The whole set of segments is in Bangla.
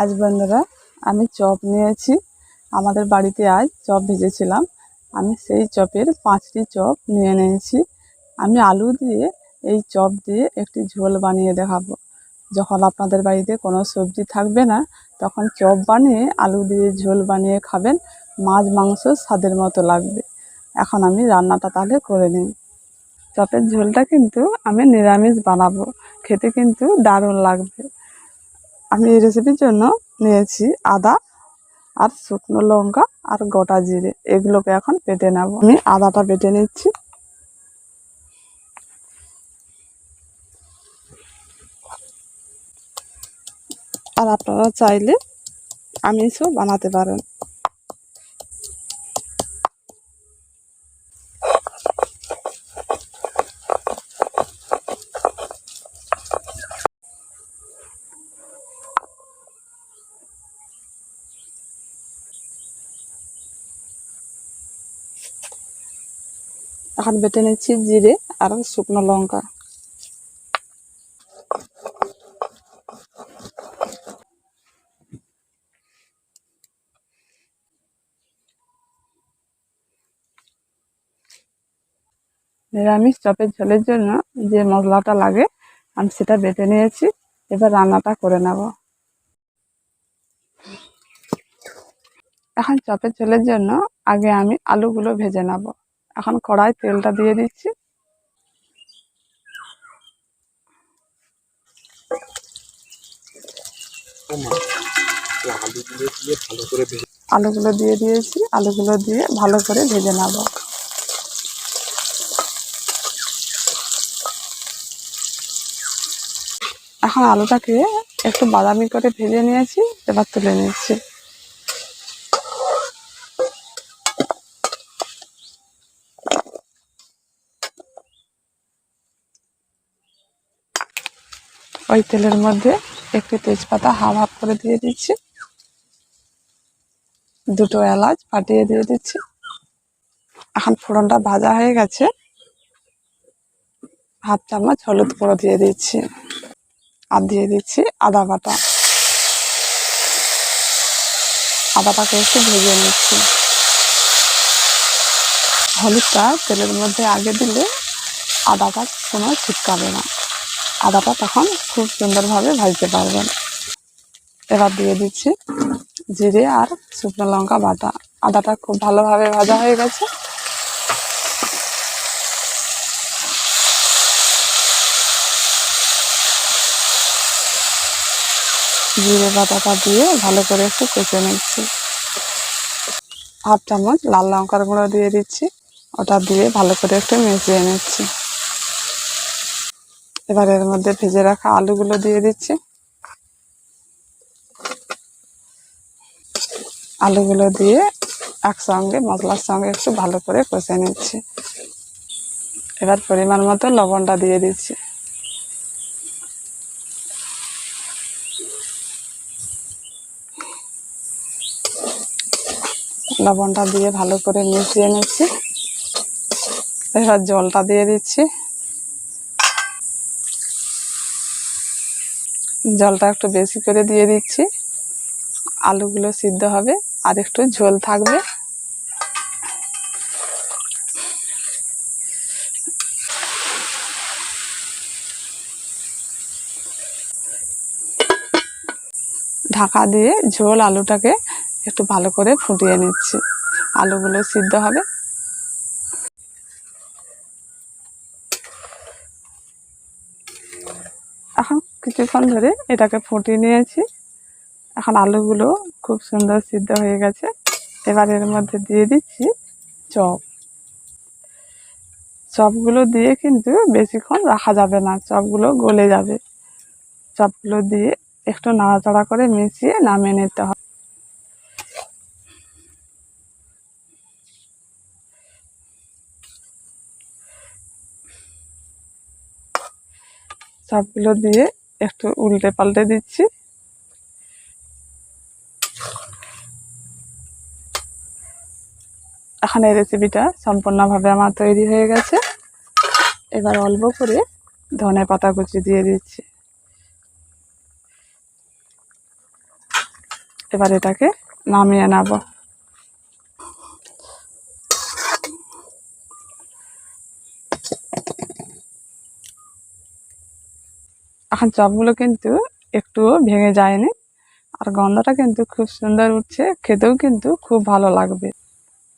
আজ বন্ধুরা, আমি চপ নিয়েছি। আমাদের বাড়িতে আজ চপ ভেজেছিলাম। আমি সেই চপের পাঁচটি চপ নিয়ে নিয়েছি। আমি আলু দিয়ে এই চপ দিয়ে একটি ঝোল বানিয়ে দেখাবো। যখন আপনাদের বাড়িতে কোনো সবজি থাকবে না, তখন চপ বানিয়ে আলু দিয়ে ঝোল বানিয়ে খাবেন। মাছ, মাংস স্বাদের মতো লাগবে। এখন আমি রান্নাটা তাহলে করে নিই। চপের ঝোলটা কিন্তু আমি নিরামিষ বানাবো। খেতে কিন্তু দারুণ লাগবে। আমি এই রেসিপির জন্য নিয়েছি আদা আর শুকনো লঙ্কা আর গোটা জিরে। এগুলোকে এখন পেটে নেব। আমি আদাটা পেটে নিচ্ছি। আর আপনারা চাইলে আমিষও বানাতে পারেন। এখন বেটে নিচ্ছি জিরে আর শুকনো লঙ্কা। নিরামিষ চপের ঝোলের জন্য যে মশলাটা লাগে, আমি সেটা বেটে নিয়েছি। এবার রান্নাটা করে নেব। এখন চপের ঝোলের জন্য আগে আমি আলুগুলো ভেজে নেব। এখন কড়াই তেলটা দিয়ে দিচ্ছি। আলুগুলো দিয়ে দিয়েছি, আলুগুলো দিয়ে ভালো করে ভেজে নেব। এখন আলুটাকে একটু বাদামি করে ভেজে নিয়েছি, এবার তুলে নিচ্ছি। ওই তেলের মধ্যে একটু তেজপাতা হাফ হাফ করে দিয়ে দিচ্ছি। দুটো এলাচ ফাটিয়ে দিয়ে দিচ্ছি। এখন ফোড়নটা ভাজা হয়ে গেছে। হাফ চামচ হলুদ গুঁড়ো দিয়ে দিচ্ছি আর দিয়ে দিচ্ছি আদা বাটা। আদাটাকে একটু ভেজে নিচ্ছি। হলুদটা তেলের মধ্যে আগে দিলে আদাটা কোনো ছিটকাবে না। আদাটা তখন খুব সুন্দরভাবে ভাজতে পারবেন। এবার দিয়ে দিচ্ছি জিরে আর শুকনো লঙ্কা বাটা। আদাটা খুব ভালোভাবে ভাজা হয়ে গেছে। জিরে বাটাটা দিয়ে ভালো করে একটু কষে নিচ্ছি। হাফ চামচ লাল লঙ্কার গুঁড়ো দিয়ে দিচ্ছি। ওটা দিয়ে ভালো করে একটু মিশিয়ে নিচ্ছি। এবার এর মধ্যে ভেজে রাখা আলুগুলো দিয়ে দিচ্ছি। আলুগুলো দিয়ে একসঙ্গে, মশলার সঙ্গে একটু ভালো করে কষে নিচ্ছি। এবার পরিমাণ মতো লবণটা দিয়ে দিচ্ছি। লবণটা দিয়ে ভালো করে মিশিয়ে নিচ্ছি। এবার জলটা দিয়ে দিচ্ছি। জলটা একটু বেশি করে দিয়ে দিচ্ছি। আলুগুলো সিদ্ধ হবে, আর একটু ঝোল থাকবে। ঢাকা দিয়ে ঝোল আলুটাকে একটু ভালো করে ফুটিয়ে নিচ্ছি। আলুগুলো সিদ্ধ হবে এখন কিছুক্ষণ ধরে এটাকে ফুটিয়ে নিয়েছি। এখন আলুগুলো খুব সুন্দর সিদ্ধ হয়ে গেছে। এবার এর মধ্যে দিয়ে দিচ্ছি চপ। চপগুলো দিয়ে কিন্তু বেশিক্ষণ রাখা যাবে না, চপগুলো গলে যাবে। চপগুলো দিয়ে একটু নাড়াচাড়া করে মিশিয়ে নামিয়ে নিতে হবে। সবগুলো দিয়ে একটু উল্টে পাল্টে দিচ্ছি। এখন এই রেসিপিটা সম্পূর্ণভাবে আমার তৈরি হয়ে গেছে। এবার অল্প করে ধনে পাতা কুচি দিয়ে দিচ্ছি। এবার এটাকে নামিয়ে নেব। এখন চপগুলো কিন্তু একটুও ভেঙে যায়নি। আর গন্ধটা কিন্তু খুব সুন্দর উঠছে, খেতেও কিন্তু খুব ভালো লাগবে।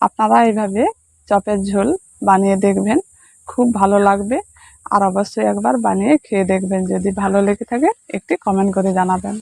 আপনারা এইভাবে চপের ঝোল বানিয়ে দেখবেন, খুব ভালো লাগবে। আর অবশ্যই একবার বানিয়ে খেয়ে দেখবেন, যদি ভালো লেগে থাকে একটি কমেন্ট করে জানাবেন।